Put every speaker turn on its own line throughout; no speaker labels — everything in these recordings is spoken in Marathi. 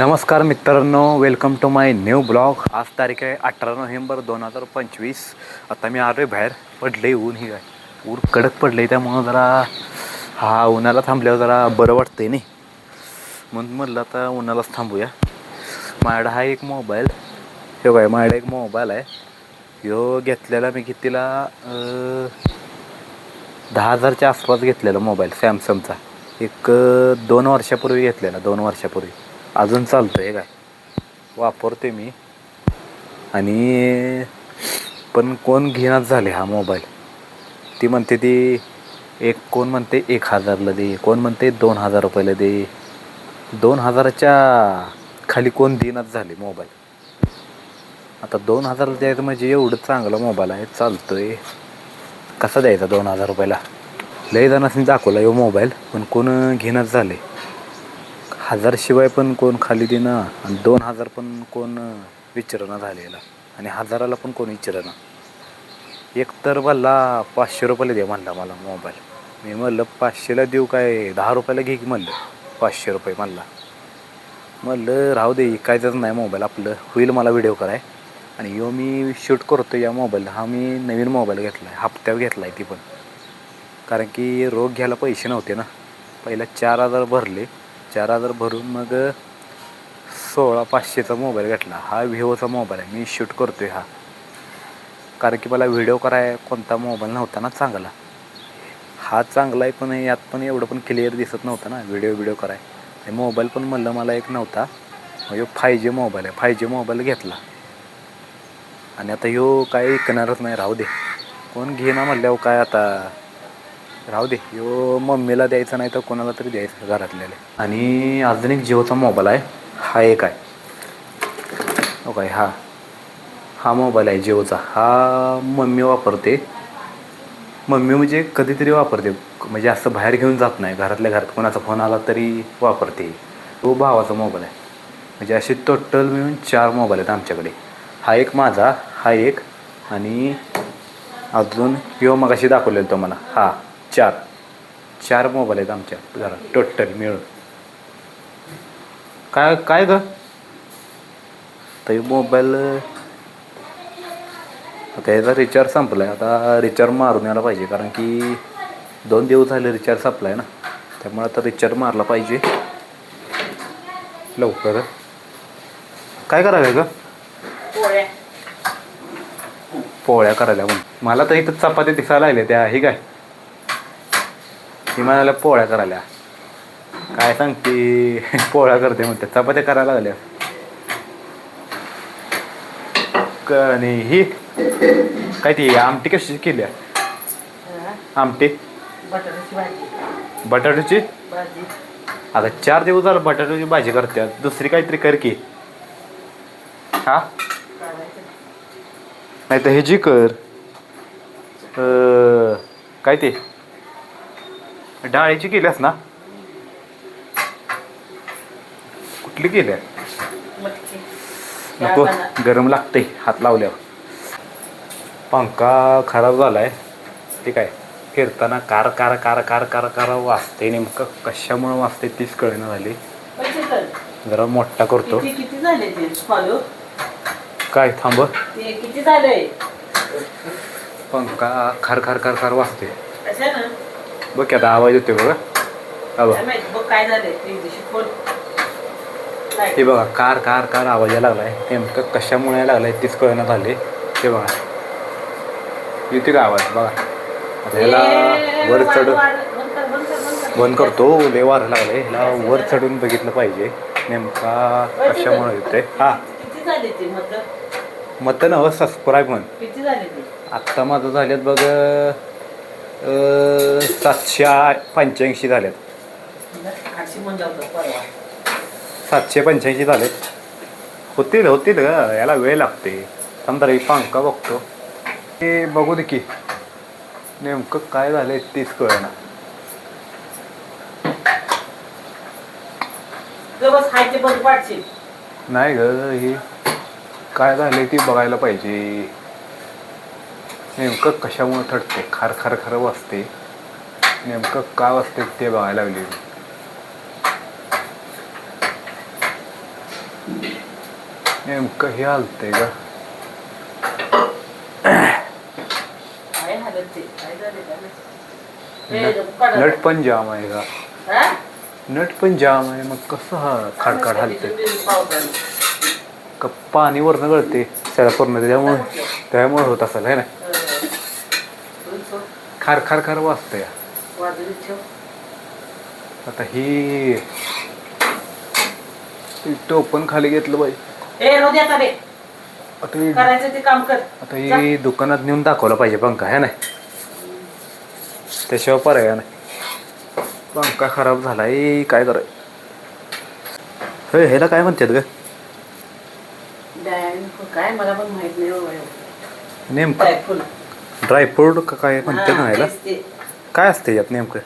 नमस्कार मित्रांनो welcome to my new blog आज तारीख आहे अठरा नोव्हेंबर दोन हजार पंचवीस. आता मी आलो आहे बाहेर पडले ऊन ही काय. ऊन कडक पडले त्यामुळं जरा हा उन्हाला थांबल्यावर जरा बरं वाटतंय नाही. म्हणून म्हटलं आता उन्हालाच थांबूया. माझ्याकडं हा एक मोबाईल हे काय माझ्याकडे एक मोबाईल आहे. ह्यो घेतलेला मी कितीला? दहा हजारच्या आसपास घेतलेला मोबाईल सॅमसंगचा एक दोन वर्षापूर्वी घेतलेला दोन वर्षापूर्वी. अजून चालतं आहे काय? वापरते मी. आणि पण कोण घेणार झाले हा मोबाईल? ती म्हणते ती एक कोण म्हणते एक हजारला दे कोण म्हणते दोन हजार रुपयाला दे. दोन हजाराच्या खाली कोण देणार झाले मोबाईल? आता दोन हजारला द्यायचं म्हणजे एवढं चांगला मोबाईल आहे चालतो आहे कसा द्यायचा दोन हजार रुपयाला? लय जणांनी दाखवला यो मोबाईल पण कोण घेणंच झाले? हजारशिवाय पण कोण खाली देणार आणि दोन हजार पण कोण विचारणं झालेला. आणि हजाराला पण कोण विचारणं. एक तर मला पाचशे रुपयाला दे म्हणला मला मोबाईल मी म्हणलं पाचशेला देऊ काय? दहा रुपयाला घे की म्हणलं. पाचशे रुपये म्हणला. म्हणलं राहू दे कायचंच नाही मोबाईल आपलं. होईल मला व्हिडिओ कराय. आणि यो मी शूट करतो या मोबाईल हा मी नवीन मोबाईल घेतला आहे हप्त्यावर घेतला आहे ती पण. कारण की रोग घ्यायला पैसे नव्हते ना. पहिला चार हजार भरले. चार हजार भरून मग सोळा पाचशेचा मोबाईल घेतला. हा विवोचा मोबाईल आहे. मी शूट करतो आहे हा. कारण की मला व्हिडिओ कराय कोणता मोबाईल नव्हता ना चांगला. हा चांगला आहे पण यात पण एवढं पण क्लिअर दिसत नव्हतं ना. व्हिडिओ व्हिडिओ कराय. आणि मोबाईल पण म्हणलं मला एक नव्हता. म्हणजे फाय जी मोबाईल आहे. फाय जी मोबाईल घेतला. आणि आता ह्यो काय ऐकणारच नाही. राहू दे. कोण घेणार म्हणल्यावर काय आता राहू दे. यो मम्मीला द्यायचा नाही तर कोणाला तरी द्यायचं घरातल्याला. आणि अजून एक जिओचा मोबाईल आहे. हा एक आहे. हो काय? हा. हा मोबाईल आहे जिओचा. हा मम्मी वापरते. मम्मी म्हणजे कधीतरी वापरते. म्हणजे असं बाहेर घेऊन जात नाही. घरातल्या घरात कोणाचा फोन आला तरी वापरते. तो भावाचा मोबाईल आहे. म्हणजे असे टोटल मिळून चार मोबाईल आहेत आमच्याकडे. हा एक माझा हा एक आणि अजून यो मग अशी दाखवलेलं तो मला. हा. चार. चार मोबाईल आहेत आमच्या घरात टोटल मिळून. काय काय ग? तर मोबाईल आता याचा रिचार्ज संपला आहे आता रिचार्ज मारून यायला पाहिजे कारण की दोन दिवस झाले रिचार्ज संपला आहे ना. त्यामुळे आता रिचार्ज मारला पाहिजे. लवकर. काय करावे ग?
पोळ्या.
पोळ्या करायला म्हणून. मला तर इथं चपात्या दिसायला लागल्या त्या हे काय? ती म्हणाल्या पोळ्या करायला काय सांगते? पोळ्या करते म्हणते. चपात्या करायला लागल्या. क- आणि ही. काय ती? आमटी कशी केली? आमटी.
बटाट्याची
आता चार दिवस झालं बटाट्याची भाजी करतात दुसरी काहीतरी कर की. हा? नाही तर ह्याची कर अं, काय ते? डाळीची केल्यास ना? कुठली केल्या
मटकी.
नको गरम लागते हात लावल्यावर. पंखा खराब झालाय. ठीक आहे. फिरताना car car car car car car वाजते नेमकं. कशामुळे वाजते तीच कळेना झाली. जरा मोठा करतो. काय थांब. पंखा खर खर खर खर वाजते बघ की आता आवाज येतोय बघा. हा बघ.
काय झाले?
हे बघा कार कार कार आवाज यायला लागलाय. नेमकं कशामुळे यायला लागलाय तीच कळण्यात झाले हे बघा. येते का आवाज? बघा. आता ह्याला
ए,
वर
वाढ- बंद कर, बंद कर, बंद कर.
बंद करतो. लय वार लागलाय. ह्याला वर चढून बघितलं पाहिजे. नेमका कशामुळे येतोय? हा. मत? नव सबस्क्राईब म्हण आत्ता माझं झाल्यात बघ सातशे पंच्याऐंशी झाल्यात
परवा.
सातशे पंच्याऐंशी झालेत. होतील होतील ग. याला वेळ लागते. थांब जरा पंखा बघतो. ते बघू दे की. नेमकं काय झालंय तेच कळना.
पाडशील.
नाही ग हे काय झालंय ते बघायला पाहिजे. नेमकं कशामुळे थडते? खार खार खार वाजते. नेमकं का वाजते ते बघायला लागले. नेमकं हे आलतंय का
काय काय काय.
नट पण जाम आहे का? नट पण जाम आहे. मग कसं हा खाडखाड हालतंय. का पाणी वरनं गळते त्याला पूर्ण त्यामुळे त्यामुळे होत असेल है ना? खार खार खार वाजतंय.
वाजवी ठेव.
आता ही ही टोपण खाली घेतलं पाहिजे
ए, राहू दे आता
ही
करायचं ते काम कर.
आता ही दुकानात नेऊन दाखवलं पाहिजे पंखा है ना त्याशिवाय पर्याय नाही. पंखा खराब झाला ए काय कराय हे ह्याला काय म्हणतात ग?
डायन काय? मला पण माहीत नाही बाबा एवढं.
नेमकं. ड्रायफ्रूट का काय म्हणतात ना
हा,
ह्याला?
तेच ते.
काय असते यात नेमकं?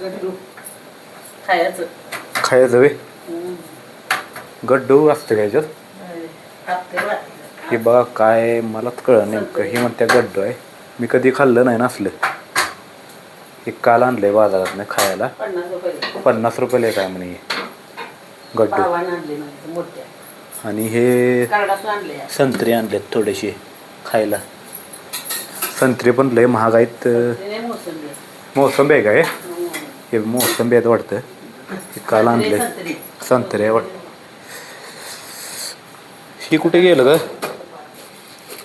गडू. खायचं.
खायचं वे. गड्डू असते का याच्यात. हे बघा काय मलाच कळ नेमकं. हे म्हणत्या गड्डू आहे. मी कधी खाल्लं नाही नसलं. हे काल आणलंय बाजारात खायला.
पन्नास रुपये.
पन्नास रुपयाला काय म्हणे हे. गड्डू. आणि हे
कार्डासून आणले या.
संत्री आणलेत थोडेसे खायला. संत्री पण लय महाग आहेत.
मोसंबी.
आहे का हे हे मोसंबी आहेत वाटतं. हे काल आणले
संत्रे
संत्री वाटतं. ही कुठे गेलं का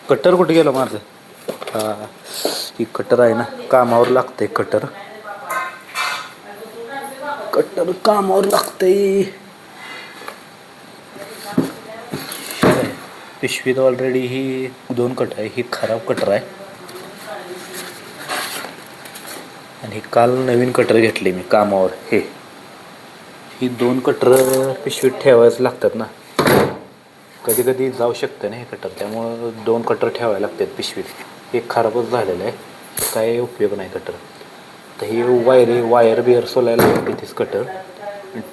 कटर कुठे गेलं माझं? हां ही कटर आहे ना. कामावर लागतंय कटर कटर कामावर लागतंय. पिशवीत ऑलरेडी ही दोन कटर आहे. ही खराब कटर आहे. आणि काल नवीन कटर घेतली मी कामावर हे. ही दोन कटर पिशवीत ठेवायच लागतात ना. कधी कधी जाऊ शकतं ना हे कटर त्यामुळं दोन कटर ठेवायला लागतात पिशवीत. एक खराबच झालेलं आहे काय उपयोग नाही कटर. तर ही वायरी वायर बिअर सोलायला लागते तीच कटर.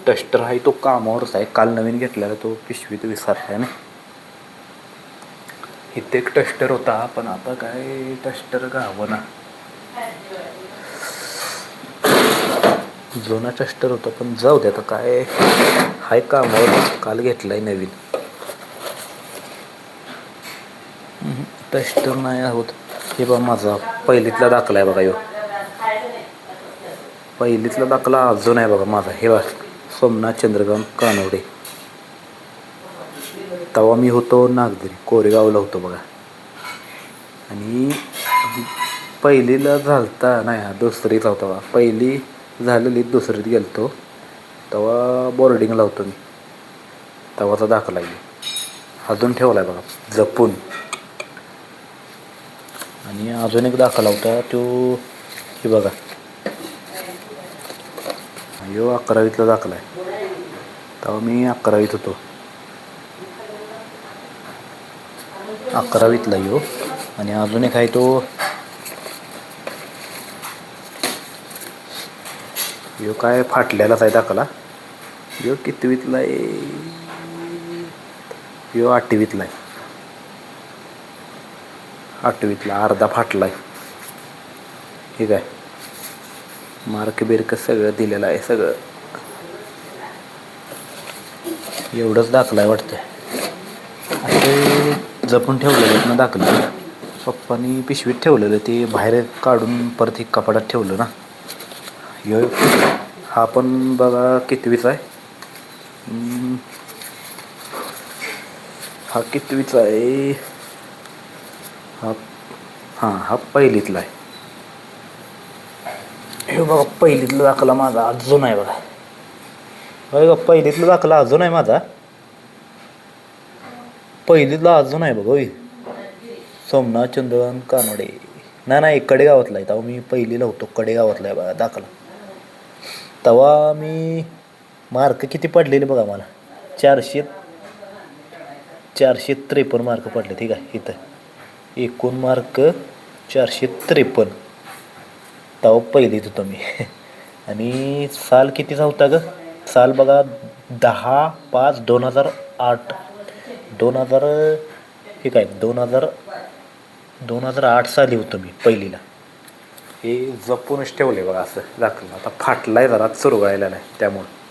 टस्टर आहे तो कामावरच आहे. काल नवीन घेतलेला तो पिशवीत विसरला आहे ना. इथे एक टस्टर होता पण आता काय टस्टर गावं ना. जुना टस्टर होता पण जाऊ दे आता काय हाय कामावर काल घेतलाय नवीन. टस्टर नाही आहोत. हे बघा माझा पहिलीतला दाखला आहे बघा यो पहिलीतला दाखला अजून आहे बघा माझा. हे बघा सोमनाथ चंद्रकांत कानवडे. तेव्हा मी होतो नागदरी कोरेगावला होतो बघा. आणि पहिलीला झालता नाही हा दुसरीचा होता बघा. पहिली झालेली दुसरीत गेलतो. तेव्हा बोर्डिंगला होतो मी. तेव्हाचा दाखला आहे. अजून ठेवला आहे बघा जपून. आणि अजून एक दाखला होता तो हे बघा. यो अकरावीतला दाखला आहे. तेव्हा मी अकरावीत होतो. अकरावीतला यो. आणि अजून एक आहे तो यो काय फाटलेलाच आहे दाखला. यो कितवीतला आहे यो आठवीतला आहे आठवीतला अर्धा फाटला आहे ठीक आहे मार्क बिर्क सगळं दिलेलं आहे सगळं. एवढंच दाखलं आहे वाटतं असे जपून ठेवलेलं आहेत ना दाखलं. पप्पानी पिशवीत ठेवलेलं ते बाहेर काढून परत एक कपाडात ठेवलं ना. यो हा पण बघा कितवीचा आहे? हा कितवीचा आहे? हा हां हा पहिलीतला आहे. हे बघा पहिलीतला दाखला माझा अजून आहे बघा. बघा पहिलीतला दाखला अजून आहे माझा. पहिलीतला अजून आहे बघा होई सोमनाथ चंद्रकांत कानडे. नाही नाही कडेगावातला आहे. तेव्हा मी पहिलीला होतो कडेगावातला आहे बघा दाखला. तेव्हा मी मार्क किती पडलेले बघा मला? चारशे चारशे त्रेपन्न मार्क पडले ठीक आहे? इथं. एकूण मार्क चारशे त्रेपन्न. तेव्हा पहिलीत होतो मी. आणि साल कितीचा होता ग? साल बघा दहा पाच दोन हजार आठ. दोन हजार ठीक आहे दोन हजार दोन हजार आठ साली होतो मी पहिलीला. हे जपूनच ठेवले बघा असं दाखलं आता फाटलाय जरा चुरगाळलेला नाही त्यामुळं.